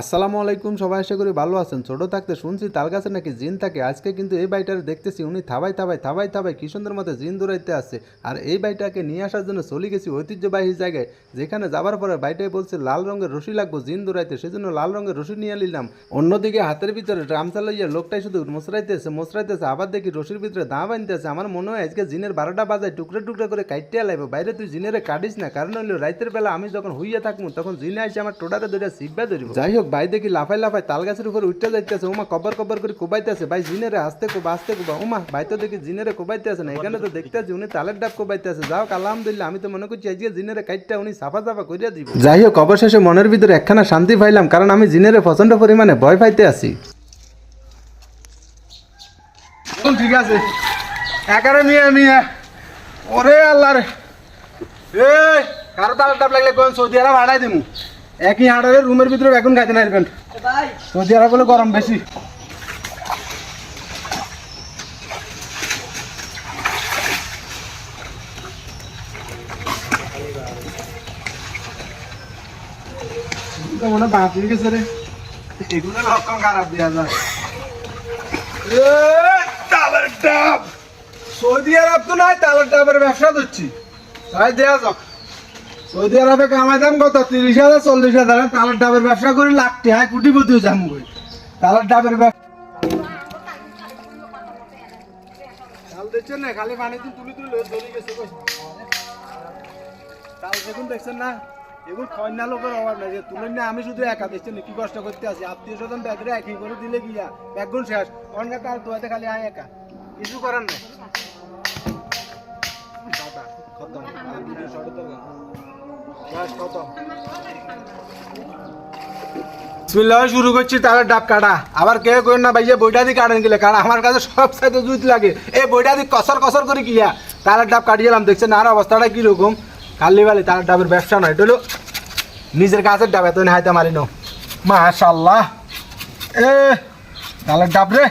আসসালামু আলাইকুম, সবাই আশা করি ভালো আছেন। ছোট থাকতে শুনছি তার কাছে নাকি জিন থাকে। আজকে কিন্তু এই বাইটার দেখতেছি উনি থাবাই থাবাই থাবাই থাবাই কি সুন্দর মতো জিন দৌড়াইতে আসছে আর এই বাইটাকে নিয়ে আসার জন্য চলে গেছি ঐতিহ্যবাহী জায়গায়। যেখানে যাবার পরে বাইটাই বলছে, লাল রঙের রশি লাগবো জিন দৌড়াইতে। সেজন্য লাল রঙের রশি নিয়ে নিলাম। অন্যদিকে হাতের ভিতরে ড্রাম চালাইয়া লোকটাই শুধু মোসরাইতেছে মোসরাইতেছে, আবার দেখি রশির ভিতরে দা বানতেছে আমার মনে হয় আজকে জিনের বারোটা বাজায় টুকরে টুকরে করে কাইটিয়া লাগবে বাইরে তুই জিনেরে কাটিস না। কারণ হলো রাতের বেলা আমি যখন হইয়া থাকব, তখন জিনে আসে আমার টোটারে ধরে সিব্বা ধরিব। যাই হোক ভাই দেখি লাফাই লাফাই তাল গাছের উপর উঠতে যাইতেছে ওমা কবর কবর করে কোবাইতেছে। ভাই জিনেরে আসতে কোবা আসতে কোবা ওমা ভাই তো দেখি জিনেরে কোবাইতে আছে না, এখানে তো দেখতে আছি উনি তালের ডাব কোবাইতে আছে যাও কালাম আলহামদুলিল্লাহ, আমি তো মনে করছি আজকে জিনেরে কাইটটা উনি সাফা সাফা করিয়া দিব। যাই হোক, অবশেষে মনের ভিতরে একখানা শান্তি পাইলাম, কারণ আমি জিনেরে প্রচণ্ড পরিমাণে ভয় পাইতে আছি। ঠিক আছে। একারে নিয়ে নিয়ে ওরে আল্লাহ রে। এ কারও তাল টাপ লাগলে কোন সৌদি আরব হাঁটাই দিমু? একই হাঁটারে রুমের ভিতরে এখন খাইতে না পারবেন সৌদি আরব বলে গরম বেশি। মনে খারাপ দেওয়া যায়। সৌদি আরব তো নাই, তালের ডাবের ব্যবসা করছি তাই দেয়া যাক। সৌদি আরবে কামাই দাম কত? তিরিশ হাজার, চল্লিশ হাজার। তালের ডাবের ব্যবসা করে লাখ টাকা কোটিপতি যাম কই তালের ডাবের ব্যবসা দেখছেন না? খালি তুলি তুলি দেখুন দেখছেন না? লোকের নাই যে না, আমি শুধু একা দেখছেন কি কষ্ট করতে আছি? আত্মীয় স্বজন ব্যাগরে একই করে দিলে গিয়া ব্যাগুন শেষ। তাল তোয়াতে খালি আয় একা। কিছু করার নাই। বিসমিল্লাহ শুরু করছি, তাহলে ডাব কাটা। আবার কে করেন না ভাইয়া বইটা দিয়ে কাটেন গেলে কারণ আমার কাছে সব সাইডে জুত লাগে। এই বইটা দিয়ে কসর কসর করে কিয়া তাহলে ডাব কাটিয়ে এলাম দেখছেন আর অবস্থাটা কীরকম? কালি বালি, তাহলে ডাবের ব্যবসা নয় এটা নিজের গাছের ডাব এত হাইতে মারি নো। মাশাল্লাহ এ, তাহলে ডাব রে।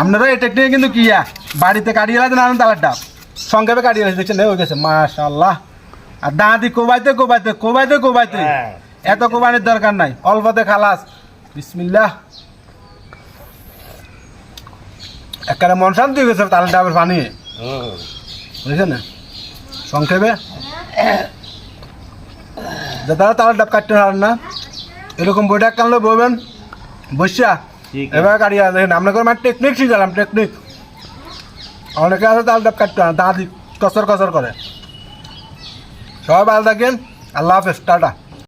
আপনারা এই টেকনিক কিন্তু কিয়া বাড়িতে কাটিয়ে লাগেন আনেন তালের ডাব। সংক্ষেপে কাটিয়ে লাগছে দেখছেন হয়ে গেছে মাশাল্লাহ আর দাঁতি কোবাইতে কোবাইতে কোবাইতে কোবাইতে। এত কোবাইনের দরকার নাই অল্পতে খালাস। বিসমিল্লাহ। একেবারে মন শান্তি হয়ে গেছে তালের ডাবের পানি। বুঝেছেন না? সংক্ষেপে। যে তারা তালের ডাব কাটতে পারেন না এরকম বইটা কানলে বলবেন বসিয়া এবার কাটিয়ে দেখেন আপনাকে আমার টেকনিক শিখালাম টেকনিক অনেকে আছে তাল ডাব কাটতে না, দাঁত কসর কসর করে। সবাই ভালো থাকেন, আল্লাহ হাফেজ, টাটা।